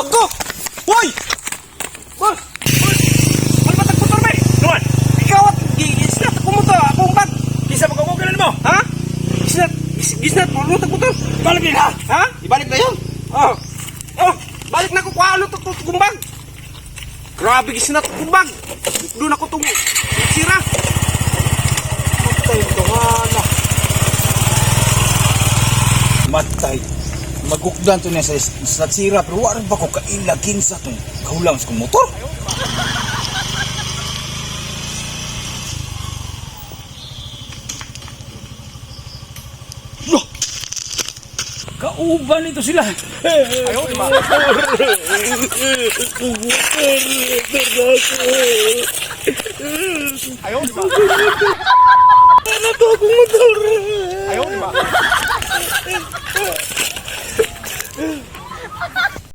Bago! Hoy! Hoy! Ano ba tagputor ba? Luan, Ikaw at gisnat ako mo to, akong bag. kisa magamugalan mo. Ha? Gisnat, gis- gisnat, mo to puto. Balik din ha. Ibalik na yun. Oh. Oh, balik na ko kung ano kumbag. Grabe gisnat kumbag. Doon ako tung sira. Matay ko na. Matay. Magukdan to niya sa, sa sira pero wala ba ko kailagin sa itong kaulang sa motor? Loh! Kauban ito sila. Ayaw, di ba? Ayaw, di ba? Ano to akong motor? Ayaw, di ba?